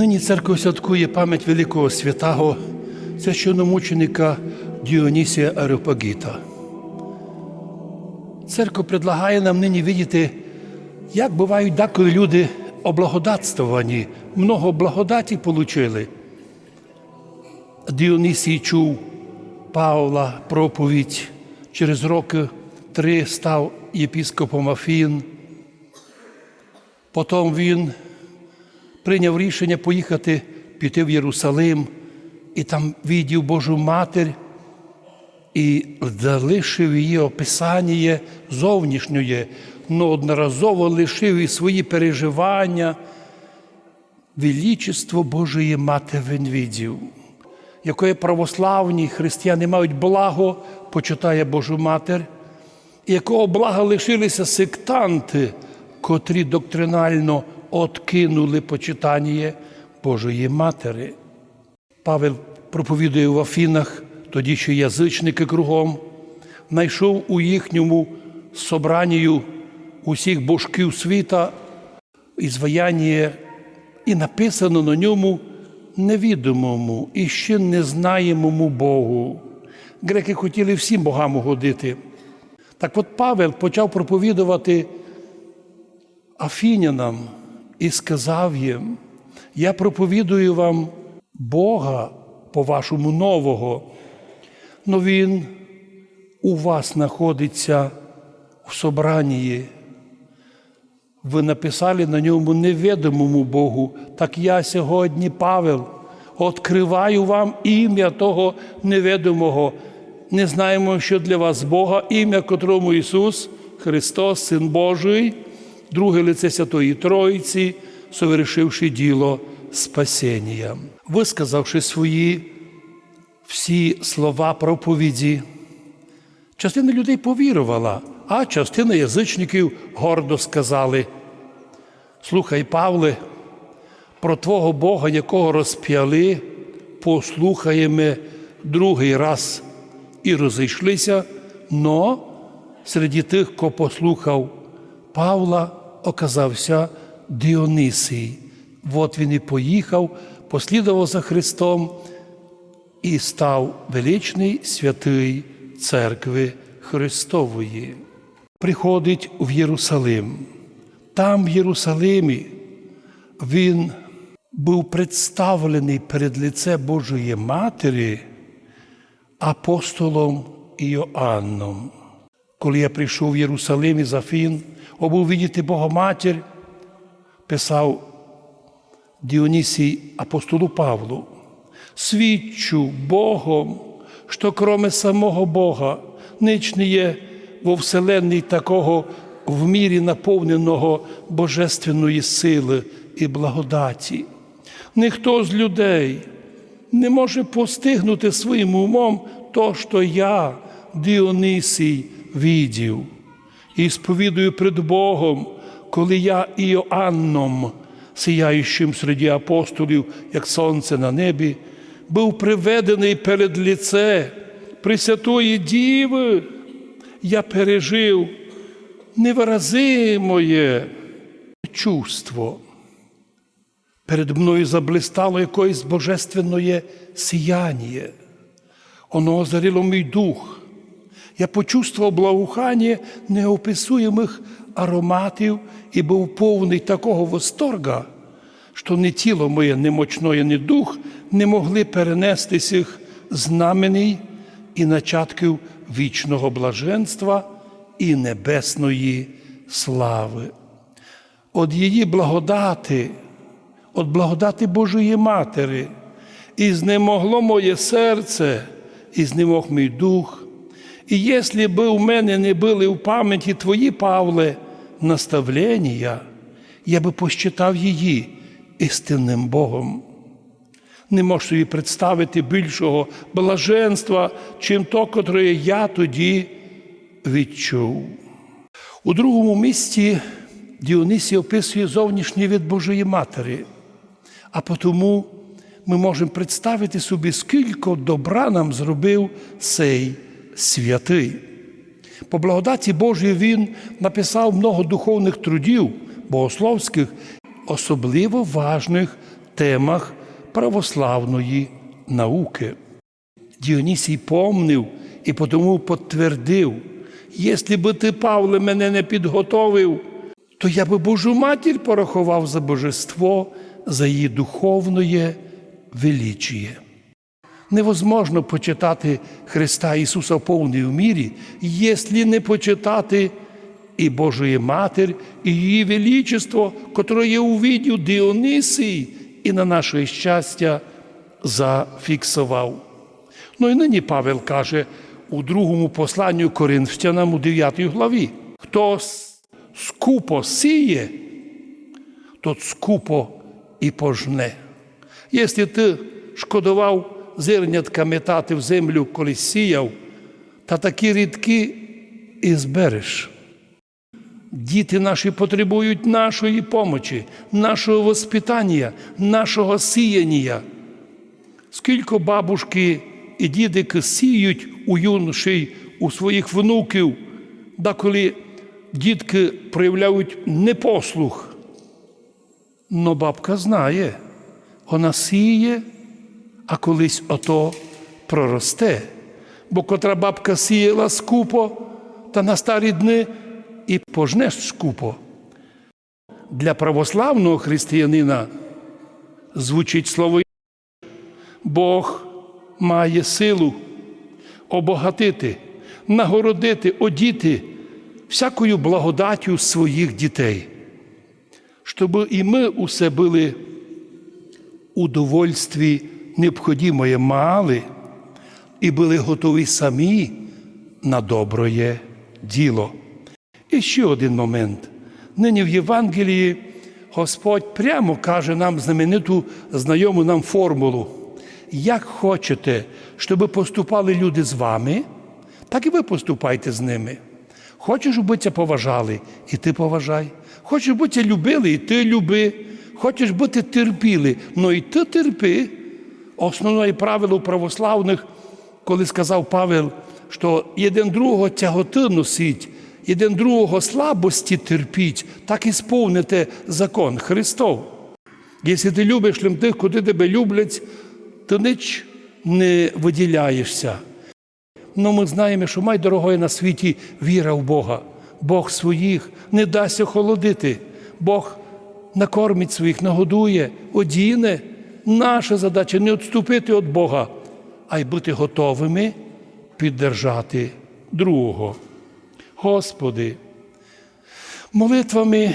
Нині церква святкує пам'ять великого святого священномученика Діонісія Ареопагіта. Церква предлагає нам нині видіти, як бувають деколи люди облагодатствовані, много благодаті получили. Діонісій чув Павла проповідь, через роки три став єпіскопом Афін. Потім він прийняв рішення поїхати піти в Єрусалим і там віддів Божу Матір і залишив її описання зовнішньої, но одноразово лишив і свої переживання. Величество Божої Мати він віддів, якої православні християни мають благо, почитає Божу Матір, і якого блага лишилися сектанти, котрі доктринально откинули почитання Божої Матері. Павел проповідує в Афінах, тоді ще язичники кругом, знайшов у їхньому собранію усіх божків світа ізваяння, і написано на ньому невідомому і ще не знаємому Богу. Греки хотіли всім богам угодити. Так от Павел почав проповідувати афінянам і сказав їм: Я проповідую вам Бога по-вашому нового, но Він у вас знаходиться в собранні. Ви написали на ньому невідомому Богу, так я сьогодні, Павел, відкриваю вам ім'я того невідомого. Не знаємо, що для вас Бога, ім'я котрому Ісус, Христос, Син Божий, друге лице Святої Троїці, совершивши діло спасіння. Висказавши свої всі слова проповіді, частина людей повірувала, а частина язичників гордо сказали: Слухай, Павле, про Твого Бога, якого розп'яли, послухаємо другий раз і розійшлися, но серед тих, хто послухав Павла, оказався Діонисій. От він і поїхав, послідував за Христом і став величний святий церкви Христової. Приходить в Єрусалим. Там, в Єрусалимі, він був представлений перед лице Божої Матері апостолом Іоанном. Коли я прийшов в Єрусалим із Афін, обув видіти Богоматір, писав Діонісій апостолу Павлу, свідчу Богом, що кроме самого Бога ніч не є во вселенній такого в мірі наповненого божественної сили і благодаті. Ніхто з людей не може постигнути своїм умом то, що я, Діонисій, відів. І сповідую пред Богом, коли я Іоанном, сіяючим серед апостолів, як сонце на небі, був приведений перед лице Пресвятої Діви, я пережив невиразимоє чувство. Перед мною заблистало якоїсь божественне сіяння. Воно озарило мій дух. Я почувствував благоухання неописуємих ароматів і був повний такого восторга, що не тіло моє немочное, ні дух не могли перенести цих знаменій і начатків вічного блаженства і небесної слави. От її благодати, от благодати Божої Матері, і знемогло моє серце, і знемог мій дух. І якщо би у мене не були в пам'яті твої, Павле, наставлення, я би посчитав її істинним Богом. Не можу собі представити більшого блаженства, чим то, котре я тоді відчув. У другому місці Діонисій описує зовнішній від Божої Матері, а тому ми можемо представити собі, скільки добра нам зробив цей святий. По благодаті Божій він написав много духовних трудів богословських, особливо важних темах православної науки. Діонісій помнив і потому підтвердив, якщо би ти, Павле, мене не підготовив, то я би Божу матір порахував за божество, за її духовне величіє. Невозможно почитати Христа Ісуса в повній мірі, якщо не почитати і Божої Матір, і її величество, котре є у віддю Діонисії і на наше щастя зафіксував. Ну і нині Павел каже у другому посланню Коринфянам у 9 главі: хто скупо сіє, тот скупо і пожне. Якщо ти шкодував зернятка метати в землю, коли сіяв, та такі рідки і збереш. Діти наші потребують нашої помочі, нашого воспитання, нашого сіяння. Скільки бабушки і дідики сіють у юношей, у своїх внуків, да коли дітки проявляють непослух. Но бабка знає, вона сіє, а колись ото проросте. Бо котра бабка сіяла скупо, та на старі дни і пожнеш скупо. Для православного християнина звучить слово Бог має силу обогатити, нагородити, одіти всякою благодаттю своїх дітей, щоб і ми усе були у довольстві необхідне мали і були готові самі на доброє діло. І ще один момент. Нині в Євангелії Господь прямо каже нам знамениту знайому нам формулу. Як хочете, щоб поступали люди з вами, так і ви поступайте з ними. Хочеш, щоб це поважали, і ти поважай. Хочеш бути любили, і ти люби. Хочеш бути терпіли, ну і ти терпи. Основне правило православних, коли сказав Павел, що один другого тяготи носить, один другого слабості терпіть, так і сповните закон Христов. Якщо ти любиш тих, куди тебе люблять, то ніч не виділяєшся. Ну ми знаємо, що май дорогої на світі віра в Бога. Бог своїх не дасть охолодити. Бог накормить своїх, нагодує, одіне. Наша задача не відступити від Бога, а й бути готовими піддержати другого. Господи, молитвами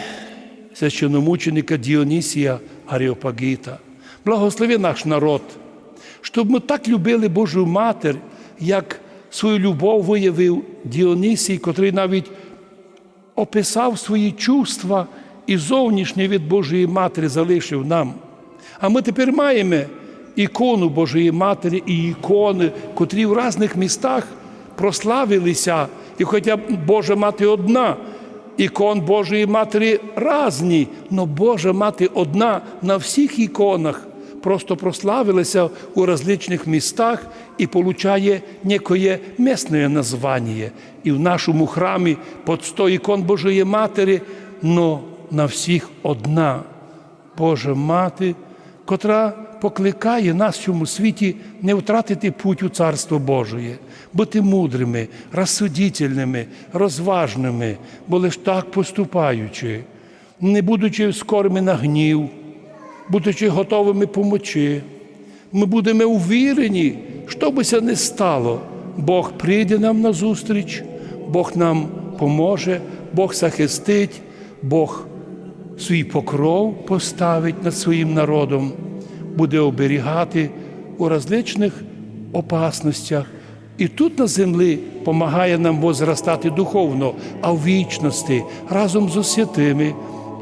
священомученика Діонісія Аріопагіта, благослови наш народ, щоб ми так любили Божу Матір, як свою любов виявив Діонісій, котрий навіть описав свої чувства і зовнішнє від Божої Матері залишив нам. А ми тепер маємо ікону Божої Матері і ікони, котрі в різних містах прославилися. І хоча Божа мати одна, ікон Божої Матері різні, але Божа мати одна на всіх іконах. Просто прославилася у различних містах і получає некое місне названня. І в нашому храмі під 100 ікон Божої Матері, но на всіх одна Божа Мати, котра покликає нас в цьому світі не втратити путь у Царство Божє, бути мудрими, розсудительними, розважними, бо лиш так поступаючи, не будучи скорими на гнів, будучи готовими помочи. Ми будемо увірені, що би це не стало. Бог прийде нам на зустріч, Бог нам поможе, Бог захистить, Бог свій покров поставить над своїм народом, буде оберігати у различних опасностях. І тут на землі допомагає нам возростати духовно, а в вічності разом з святими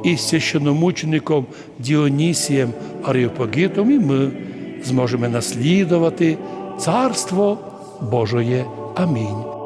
і священомучеником Діонісієм Аріопагітом, і ми зможемо наслідувати Царство Божоє. Амінь.